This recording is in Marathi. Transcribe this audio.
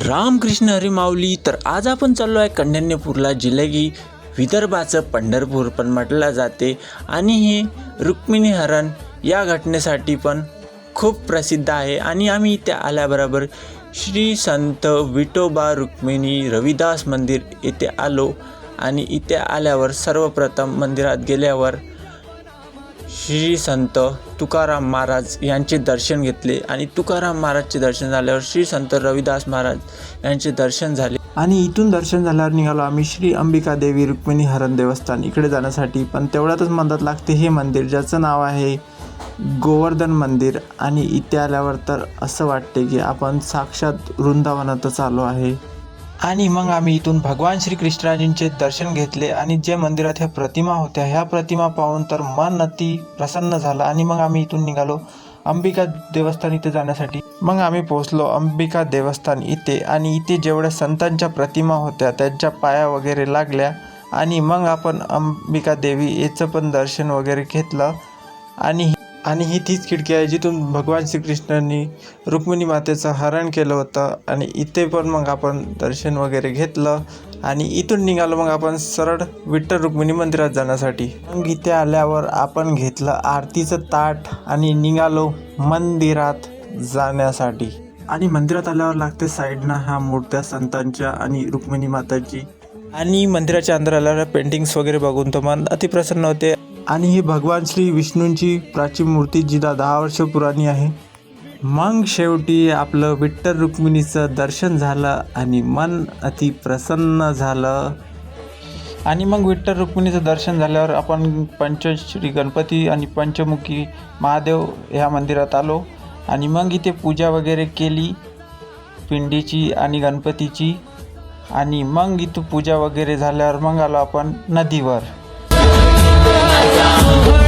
रामकृष्ण हरीमाऊली तर आज आपण चाललो आहे कंडन्यपूरला जिल्हा की विदर्भाचं पंढरपूर पण म्हटलं जाते. आणि हे रुक्मिणी हरण या घटनेसाठी पण खूप प्रसिद्ध आहे. आणि आम्ही इथे आल्याबरोबर श्री संत विठोबा रुक्मिणी रविदास मंदिर येथे आलो. आणि इथे आल्यावर सर्वप्रथम मंदिरात गेल्यावर श्री संत तुकाराम महाराज यांचे दर्शन घेतले आणि तुकाराम महाराजचे दर्शन झाल्यावर श्री संत रविदास महाराज यांचे दर्शन झाले. आणि इथून दर्शन झाल्यावर निघालो आम्ही श्री अंबिका देवी रुक्मिणी हरण देवस्थान इकडे जाण्यासाठी. पण तेवढ्यातच मदत लागते हे मंदिर ज्याचं नाव आहे गोवर्धन मंदिर. आणि इथे आल्यावर तर असं वाटते की आपण साक्षात वृंदावनातच आलो आहे. आणि मग आम्ही इथून भगवान श्रीकृष्णाजींचे दर्शन घेतले आणि जे मंदिरात ह्या प्रतिमा होत्या ह्या प्रतिमा पाहून तर मन अति प्रसन्न झालं आणि मग आम्ही इथून निघालो अंबिका देवस्थान इथे जाण्यासाठी. मग आम्ही पोहोचलो अंबिका देवस्थान इथे आणि इथे जेवढ्या संतांच्या प्रतिमा होत्या त्यांच्या पाया वगैरे लागल्या आणि मग आपण अंबिका देवी याचं पण दर्शन वगैरे घेतलं आणि आणि ही तीच खिडकी आहे जिथून भगवान श्रीकृष्णांनी रुक्मिणी मातेचं हरण केलं होतं आणि इथे पण मग आपण दर्शन वगैरे घेतलं आणि इथून निघालो मग आपण सरळ विठ्ठल रुक्मिणी मंदिरात जाण्यासाठी. मग इथे आल्यावर आपण घेतलं आरतीचं ताट आणि निघालो मंदिरात जाण्यासाठी. आणि मंदिरात आल्यावर लागते साईडनं ह्या मूर्त्या संतांच्या आणि रुक्मिणी माताची. आणि मंदिराच्या अंदर आल्यावर पेंटिंग्स वगैरे बघून तर मन अतिप्रसन्न होते. आणि ही भगवान श्री विष्णूंची प्राचीन मूर्ती जिला दहा वर्ष पुराणी आहे. मग शेवटी आपलं विठ्ठल रुक्मिणीचं दर्शन झालं आणि मन अति प्रसन्न झालं. आणि मग विठ्ठल रुक्मिणीचं दर्शन झाल्यावर आपण पंचश्री गणपती आणि पंचमुखी महादेव ह्या मंदिरात आलो. आणि मग इथे पूजा वगैरे केली पिंडीची आणि गणपतीची. आणि मग इथं पूजा वगैरे झाल्यावर मग आलो आपण नदीवर. down.